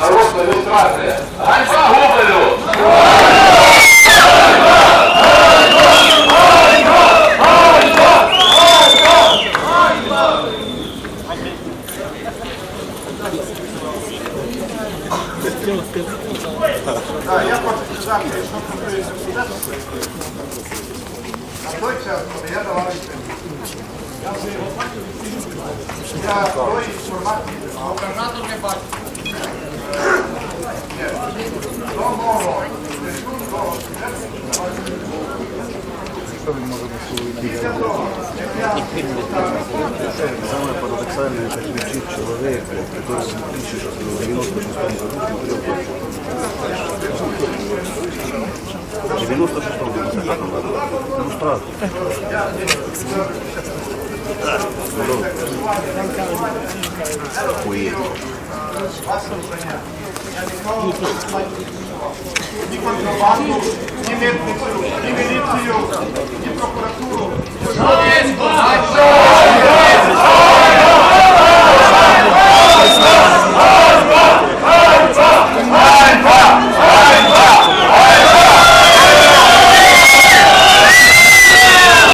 народна люстрація. Ганьба Гоголю! Так, я хочу сказати, що стосується судету. На той час, коли я давав інтерв'ю, я я тої інформації, а губернатор не бачив. Після того, як я Самое парадоксальное, это кричит человек, который пишет, что в 96 году В 96 году, как он году? Ну, страшно. Охуеть. ні контрабанду, ні митницю, ні міліцію, ні прокуратуру.